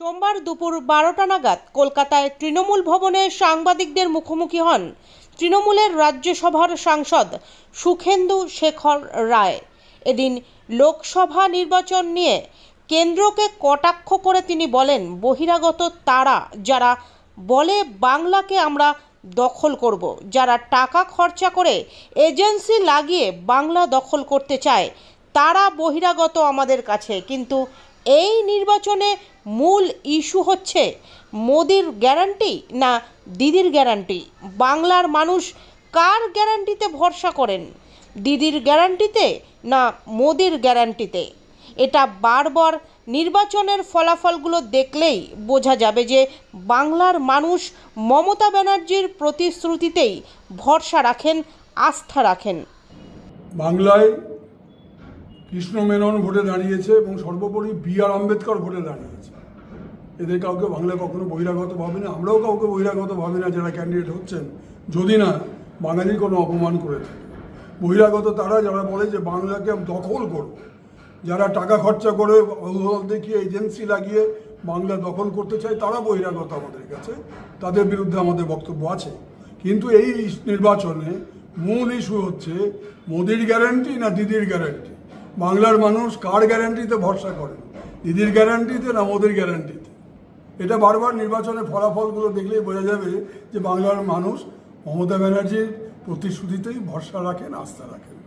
সোমবার দুপুর বারোটা নাগাদ কলকাতায় তৃণমূল ভবনে সাংবাদিকদের মুখোমুখি হন তৃণমূলের রাজ্যসভার সাংসদ সুখেন্দু শেখর রায়। এদিন লোকসভা নির্বাচন নিয়ে কেন্দ্রকে কটাক্ষ করে তিনি বলেন, বহিরাগত তারা, যারা বলে বাংলাকে আমরা দখল করব, যারা টাকা খরচা করে এজেন্সি লাগিয়ে বাংলা দখল করতে চায়, তারা বহিরাগত আমাদের কাছে। কিন্তু এই নির্বাচনে মূল ইস্যু হচ্ছে মোদির গ্যারান্টি না দিদির গ্যারান্টি? বাংলার মানুষ কার গ্যারান্টিতে ভরসা করেন? দিদির গ্যারান্টিতে না মোদির গ্যারান্টিতে? এটা বারবার নির্বাচনের ফলাফলগুলো দেখলেই বোঝা যাবে যে বাংলার মানুষ মমতা ব্যানার্জির প্রতিশ্রুতিতেই ভরসা রাখেন, আস্থা রাখেন। বাংলায় কৃষ্ণ মেনন ভোটে দাঁড়িয়েছে এবং সর্বোপরি বি আর আম্বেদকর ভোটে দাঁড়িয়েছে। এদের কাউকে বাংলা কখনো বহিরাগত ভাবে না, আমরাও কাউকে বহিরাগত ভাবি না যারা ক্যান্ডিডেট হচ্ছেন, যদি না বাঙালির কোনো অপমান করে বহিরাগত তারা যারা বলে যে বাংলাকে দখল করব, যারা টাকা খরচা করে অজুহাত দেখিয়ে এজেন্সি লাগিয়ে বাংলা দখল করতে চায়, তারা বহিরাগত আমাদের কাছে, তাদের বিরুদ্ধে আমাদের বক্তব্য আছে। কিন্তু এই নির্বাচনে মূল ইস্যু হচ্ছে মোদির গ্যারান্টি না দিদির গ্যারান্টি বাংলার মানুষ কার গ্যারান্টিতে ভরসা করে? দিদির গ্যারান্টিতে না মোদির গ্যারান্টিতে? এটা বারবার নির্বাচনের ফলাফলগুলো দেখলেই বোঝা যাবে যে বাংলার মানুষ মমতা ব্যানার্জির প্রতিশ্রুতিতেই ভরসা রাখেন, আস্থা রাখেন।